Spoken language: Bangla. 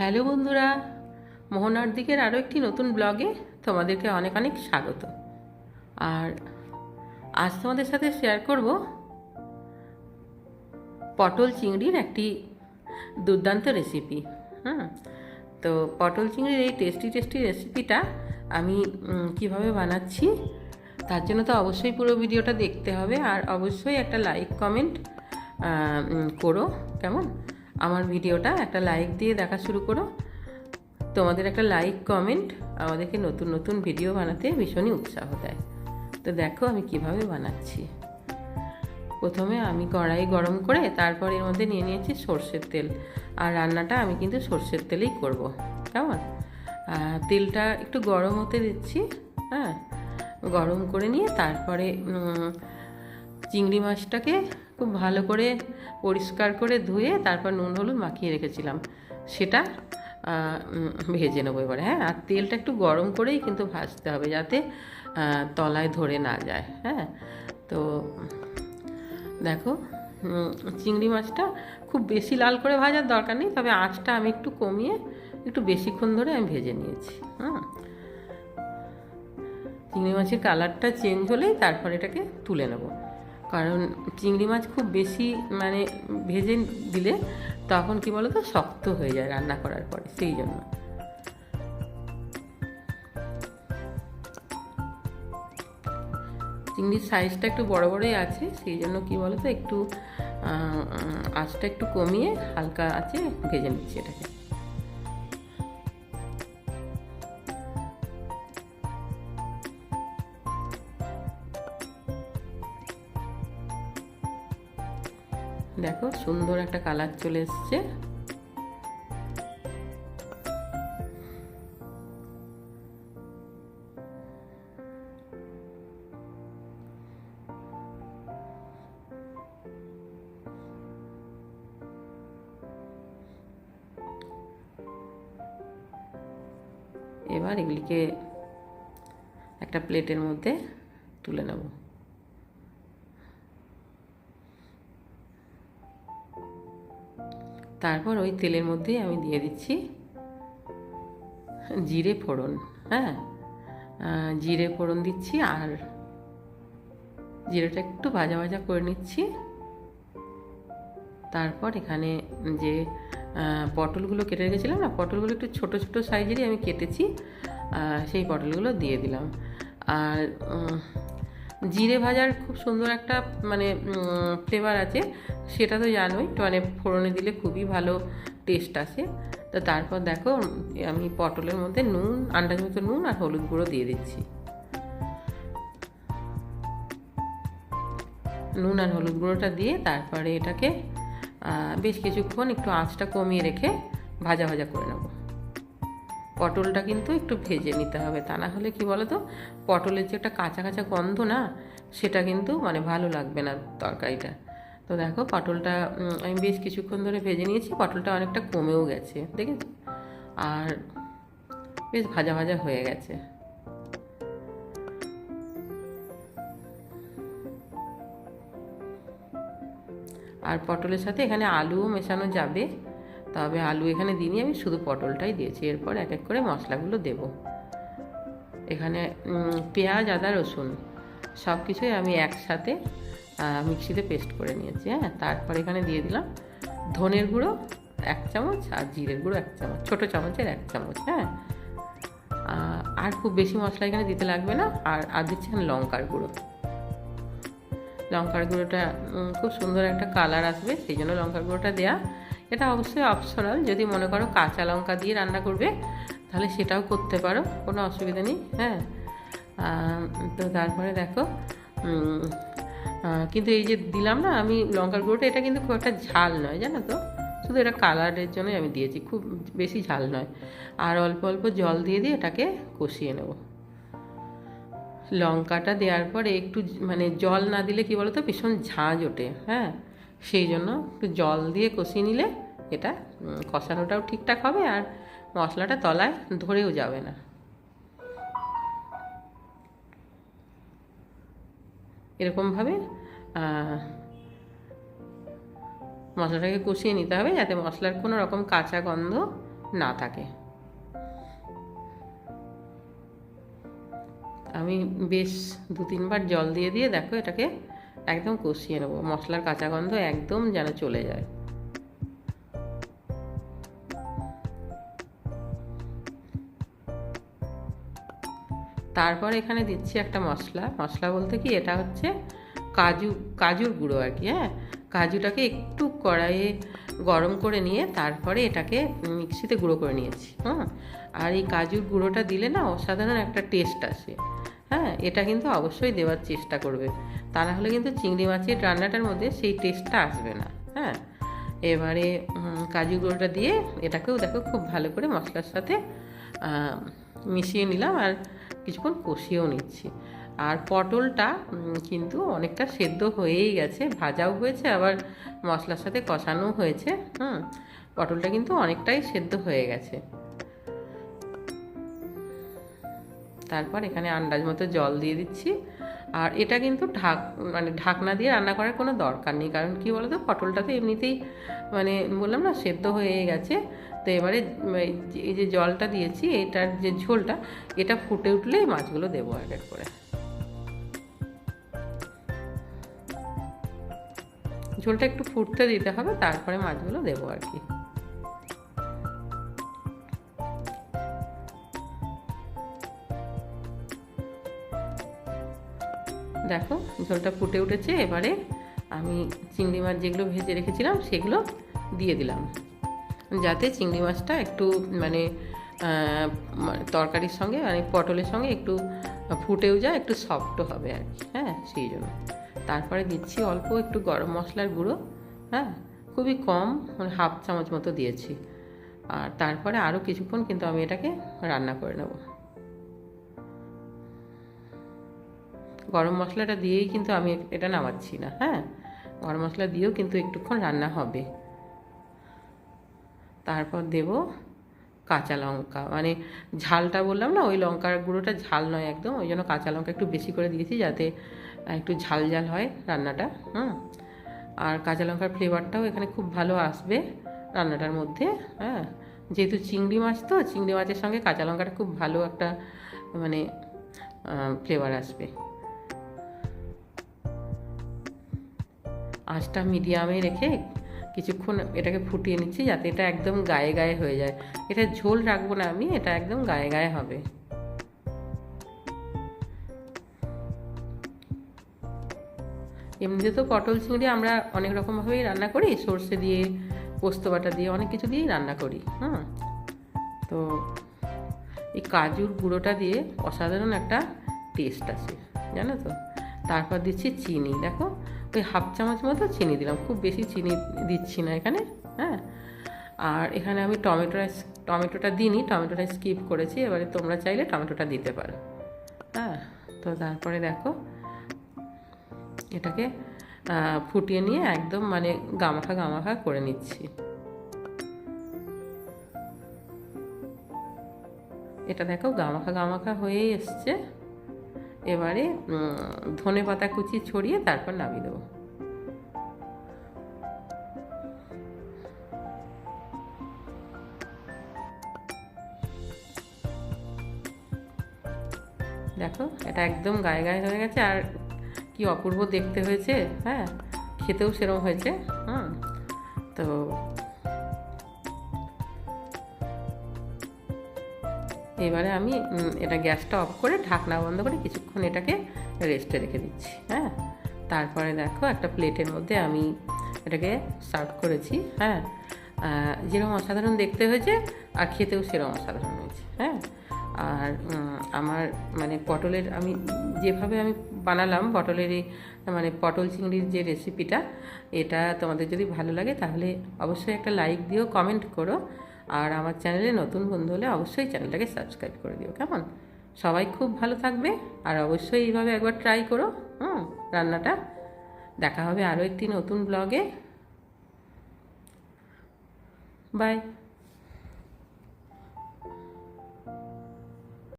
হ্যালো বন্ধুরা, মোহনার দিকের আরও একটি নতুন ব্লগে তোমাদেরকে অনেক অনেক স্বাগত। আর আজ তোমাদের সাথে শেয়ার করব পটল চিংড়ির একটি দুর্দান্ত রেসিপি হুম, তো পটল চিংড়ির এই টেস্টি টেস্টি রেসিপিটা আমি কীভাবে বানাচ্ছি তার জন্য তো অবশ্যই পুরো ভিডিওটা দেখতে হবে। আর অবশ্যই একটা লাইক কমেন্ট করো, কেমন? আমার ভিডিওটা একটা লাইক দিয়ে দেখা শুরু করো। তোমাদের একটা লাইক কমেন্ট আমাদেরকে নতুন নতুন ভিডিও বানাতে ভীষণই উৎসাহ দেয়। তো দেখো আমি কীভাবে বানাচ্ছি। প্রথমে আমি কড়াই গরম করে তারপর এর মধ্যে নিয়ে নিয়েছি সর্ষের তেল। আর রান্নাটা আমি কিন্তু সর্ষের তেলেই করব। কেমন? তেলটা একটু গরম হতে দিচ্ছি হ্যাঁ? গরম করে নিয়ে তারপরে চিংড়ি মাছটাকে খুব ভালো করে পরিষ্কার করে ধুয়ে তারপর নুন, হলুদ মাখিয়ে রেখেছিলাম। সেটা ভেজে নেব এবারে হ্যাঁ? আর তেলটা একটু গরম করেই কিন্তু ভাজতে হবে যাতে তলায় ধরে না যায় হ্যাঁ? তো, দেখো চিংড়ি মাছটা খুব বেশি লাল করে ভাজার দরকার নেই, তবে আঁচটা আমি একটু কমিয়ে একটু বেশিক্ষণ ধরে আমি ভেজে নিয়েছি হ্যাঁ চিংড়ি মাছের কালারটা চেঞ্জ হলেই তারপর এটাকে তুলে নেব। কারণ চিংড়ি মাছ খুব বেশি মানে ভেজে দিলে তখন কি বলো তো শক্ত হয়ে যায় রান্না করার পরে, সেই জন্য। চিংড়ির সাইজটা একটু বড় বড়ই আছে, সেই জন্য কি বলো তো একটু আঁচটা একটু কমিয়ে হালকা আছে ভেজে নিচ্ছি এটাকে। দেখো সুন্দর একটা কালার চলে এসছে। এবার এগুলিকে একটা প্লেটের মধ্যে তুলে নেব। তারপর ওই তেলের মধ্যেই আমি দিয়ে দিচ্ছি জিরে ফোড়ন হ্যাঁ? জিরে ফোড়ন দিচ্ছি আর জিরেটা একটু ভাজা ভাজা করে নিচ্ছি। তারপর এখানে যে পটলগুলো কেটে রেখেছিলাম না, পটলগুলো একটু ছোট ছোট সাইজেরই আমি কেটেছি সেই পটলগুলো দিয়ে দিলাম। আর জিরে ভাজার খুব সুন্দর একটা মানে ফ্লেভার আছে, সেটা তো জানোই মানে ফোড়নে দিলে খুবই ভালো টেস্ট আসে। তো তারপর দেখো, আমি পটলের মধ্যে নুন, আন্দাজ মতো নুন আর হলুদ গুঁড়ো দিয়ে দিচ্ছি। নুন আর হলুদ গুঁড়োটা দিয়ে তারপরে এটাকে বেশ কিছুক্ষণ একটু আঁচটা কমিয়ে রেখে ভাজা ভাজা করে নেব। পটলটা কিন্তু একটু ভেজে নিতে হবে। তা না হলে কি বলো তো পটলের যে একটা কাঁচা কাঁচা গন্ধ না, সেটা কিন্তু মানে ভালো লাগবে না তরকারিটা। তো দেখো পটলটা আমি বেশ কিছুক্ষণ ধরে ভেজে নিয়েছি, পটলটা অনেকটা কমেও গেছে, দেখেছ? আর বেশ ভাজা ভাজা হয়ে গেছে। আর পটলের সাথে এখানে আলুও মেশানো যাবে। তবে আলু এখানে দিইনি, আমি শুধু পটলটাই দিয়েছি। এরপর এক এক করে মশলাগুলো দেব। এখানে পেঁয়াজ, আদা, রসুন সব কিছুই আমি একসাথে মিক্সিতে পেস্ট করে নিয়েছি হ্যাঁ? তারপর এখানে দিয়ে দিলাম ধনের গুঁড়ো এক চামচ আর জিরের গুঁড়ো এক চামচ, ছোটো চামচের এক চামচ হ্যাঁ? আর খুব বেশি মশলা এখানে দিতে লাগবে না। আর আর দিচ্ছেন লঙ্কার গুঁড়ো। লঙ্কার গুঁড়োটা খুব সুন্দর একটা কালার আসবে, সেই জন্য লঙ্কার গুঁড়োটা দেয়া এটা অবশ্যই অপশনাল যদি মনে করো কাঁচা লঙ্কা দিয়ে রান্না করবে, তাহলে সেটাও করতে পারো, কোনো অসুবিধা নেই হ্যাঁ? তো তারপরে দেখো কিন্তু এই যে দিলাম না, আমি লঙ্কার গুঁড়োটা, এটা কিন্তু খুব একটা ঝাল নয়, জানো তো? শুধু এটা কালারের জন্যই আমি দিয়েছি, খুব বেশি ঝাল নয়। আর অল্প অল্প জল দিয়ে দিয়ে এটাকে কষিয়ে নেব। লঙ্কাটা দেওয়ার পরে একটু মানে জল না দিলে কি বলতো? ভীষণ ঝাঁঝ ওঠে হ্যাঁ? সেই জন্য একটু জল দিয়ে কষিয়ে নিলে এটা কষানোটাও ঠিকঠাক হবে আর মশলাটা তলায় ধরেও যাবে না। এরকমভাবে মশলাটাকে কষিয়ে নিতে হবে যাতে মশলার কোনো রকম কাঁচা গন্ধ না থাকে। আমি বেশ দু তিনবার জল দিয়ে দিয়ে দেখো এটাকে একদম কষিয়ে নেব। মশলার কাঁচা গন্ধ একদম যেন চলে যায়। তারপর এখানে দিচ্ছি একটা মশলা। মশলা বলতে কি? এটা হচ্ছে কাজু, কাজুর গুঁড়ো আর কি হ্যাঁ? কাজুটাকে একটু কড়াইয়ে গরম করে নিয়ে তারপরে এটাকে মিক্সিতে গুঁড়ো করে নিয়েছি হ্যাঁ আর এই কাজুর গুঁড়োটা দিলে না অসাধারণ একটা টেস্ট আসে। হ্যাঁ এটা কিন্তু অবশ্যই দেওয়ার চেষ্টা করবে। তা না হলে কিন্তু চিংড়ি মাছের রান্নাটার মধ্যে সেই টেস্টটা আসবে না হ্যাঁ। এবারে কাজু গুঁড়োটা দিয়ে এটাকেও দেখো খুব ভালো করে মশলার সাথে মিশিয়ে নিলাম আর কিছুক্ষণ কষিয়েও নিচ্ছি। আর পটলটা কিন্তু অনেকটা সেদ্ধ হয়েই গেছে, ভাজাও হয়েছে, আবার মশলার সাথে কষানো হয়েছে, হুম। পটলটা কিন্তু অনেকটাই সেদ্ধ হয়ে গেছে। তারপর এখানে আন্দাজ মতো জল দিয়ে দিচ্ছি। আর এটা কিন্তু ঢাক মানে ঢাকনা দিয়ে রান্না করার কোনো দরকার নেই। কারণ কি বলতো? পটলটা তো এমনিতেই মানে বললাম না, সেদ্ধ হয়ে গেছে। তো এবারে এই যে- এই যে জলটা দিয়েছি, এটার যে ঝোলটা, এটা ফুটে উঠলেই মাছগুলো দেবো এক এক করে। ঝোলটা একটু ফুটতে দিতে হবে, তারপরে মাছগুলো দেবো আর কি। ঝোলটা ফুটে উঠেছে, এবারে আমি চিংড়ি মাছ যেগুলো ভেজে রেখেছিলাম, সেগুলো দিয়ে দিলাম। যাতে চিংড়ি মাছটা একটু মানে মানে তরকারির সঙ্গে মানে পটলের সঙ্গে একটু ফুটেও যায়, একটু সফটও হবে আর কি হ্যাঁ সেই জন্য। তারপরে দিচ্ছি অল্প একটু গরম মশলার গুঁড়ো হ্যাঁ খুবই কম মানে হাফ চামচ মতো দিয়েছি। আর তারপরে আরও কিছুক্ষণ কিন্তু আমি এটাকে রান্না করে নেব। গরম মশলাটা দিয়েই কিন্তু আমি এটা নামাচ্ছি না হ্যাঁ? গরম মশলা দিয়েও কিন্তু একটুক্ষণ রান্না হবে। তারপর দেব কাঁচা লঙ্কা। মানে ঝালটা বললাম না, ওই লঙ্কার গুঁড়োটা ঝাল নয় একদম, ওই জন্য কাঁচা লঙ্কা একটু বেশি করে দিয়েছি যাতে একটু ঝাল ঝাল হয় রান্নাটা, হুম? আর কাঁচা লঙ্কার ফ্লেভারটাও এখানে খুব ভালো আসবে রান্নাটার মধ্যে হ্যাঁ? যেহেতু চিংড়ি মাছ তো, চিংড়ি মাছের সঙ্গে কাঁচা লঙ্কাটা খুব ভালো একটা মানে ফ্লেভার আসবে। আঁচটা মিডিয়ামে রেখে কিছুক্ষণ এটাকে ফুটিয়ে নিচ্ছি যাতে এটা একদম গায়ে গায়ে হয়ে যায়। এটা ঝোল রাখব না আমি, এটা একদম গায়ে গায়ে হবে। এমনিতে তো পটল চিংড়ি আমরা অনেক রকমভাবেই রান্না করি, সর্ষে দিয়ে, পোস্ত বাটা দিয়ে, অনেক কিছু দিয়েই রান্না করি হ্যাঁ তো এই কাজুর গুঁড়োটা দিয়ে অসাধারণ একটা টেস্ট আছে, জানো তো? তারপর দিচ্ছি চিনি, দেখো। ওই হাফ চামচ মতো চিনি দিলাম। খুব বেশি চিনি দিচ্ছি না এখানে হ্যাঁ? আর এখানে আমি টমেটো টমেটোটা টমেটোটা দিইনি, টমেটোটা স্কিপ করেছি। এবারে তোমরা চাইলে টমেটোটা দিতে পারো। হ্যাঁ তো তারপরে দেখো, এটাকে ফুটিয়ে নিয়ে একদম মানে গামাখা গামাখা করে নিচ্ছি। এটা দেখো গামাখা গামাখা হয়েই এসছে। এবারে ধনে পাতা কুচি ছড়িয়ে তারপর নামিয়ে দেবো। দেখো, এটা একদম গায়ে গায়ে হয়ে গেছে, আর কি অপূর্ব দেখতে হয়েছে হ্যাঁ? খেতেও সেরকম হয়েছে, হুম? তো এবারে আমি এটা গ্যাসটা অফ করে ঢাকনা বন্ধ করে কিছুক্ষণ এটাকে রেস্টে রেখে দিচ্ছি হ্যাঁ? তারপরে দেখো একটা প্লেটের মধ্যে আমি এটাকে সার্ভ করেছি হ্যাঁ? যেরকম অসাধারণ দেখতে হয়েছে আর খেতেও সেরকম অসাধারণ হয়েছে হ্যাঁ? আর আমার মানে পটলের আমি যেভাবে আমি বানালাম পটলের এই মানে পটল চিংড়ির যে রেসিপিটা এটা তোমাদের যদি ভালো লাগে তাহলে অবশ্যই একটা লাইক দিও কমেন্ট করো। আর আমার চ্যানেলে নতুন বন্ধু হলে অবশ্যই চ্যানেলটাকে সাবস্ক্রাইব করে দিও, কেমন? সবাই খুব ভালো থাকবে আর অবশ্যই এইভাবে একবার ট্রাই করো, হুম, রান্নাটা। দেখা হবে আরও একটি নতুন ব্লগে বাই